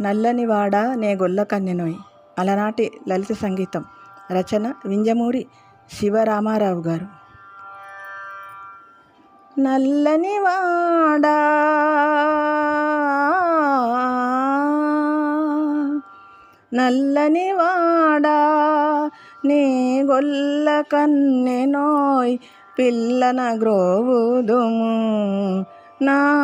నల్లని వాడ నే గొల్లకన్నెనోయ్ అలనాటి లలిత సంగీతం. రచన వింజమూరి శివరామారావు గారు. నల్లని వాడా నల్లని వాడా నీ గొల్ల కన్నెనోయ్. పిల్లన గ్రోవుదుము నా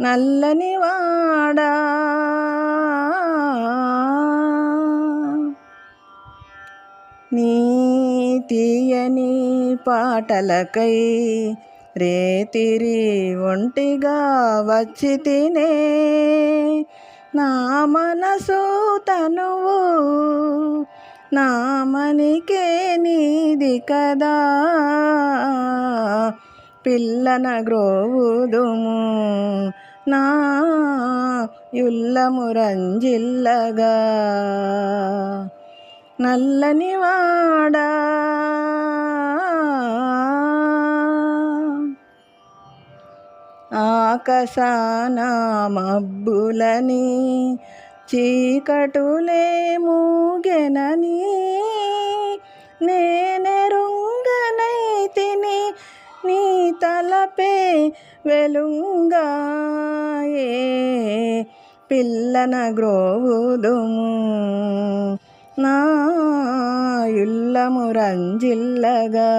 నల్లని వాడా. నీ తీయని పాటలకై రేతిరి ఒంటిగా వచ్చి తినే నా మనసు తనువు నామనికే నీది కదా. పిల్లన గ్రోవుదుము. నా యుల్లము రంజిల్లగా. నల్లని వాడా. ఆకాశాన మబ్బులని చీకటులే మూగెనని నేనెరుంగనైతిని నీ తలపే వెలుంగాయే పిల్లన గ్రోవుదుము. నా ఇల్లము రంజిల్లగా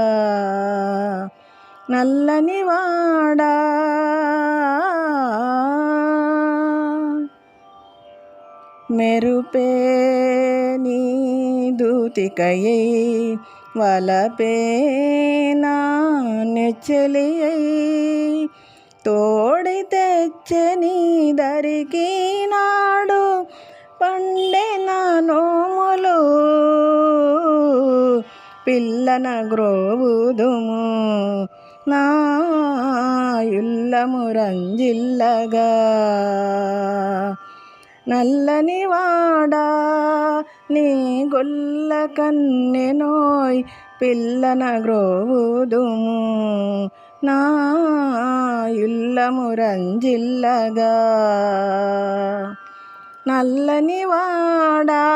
నల్లని వాడా మెరుపే నీ దూతికయ్యై వలపే నా నెచ్చలియై. తోడి తెచ్చని దరికి నాడు పండే నా నోములు పిల్లన గ్రోవుదుము నా ఇల్లము రంజిల్లగా. నల్లని వాడా నీ గొల్ల కన్నెనోయ్ పిల్లన గ్రోవుదుము. నా ఇల్లము రంజిల్లగా. నల్లని వాడా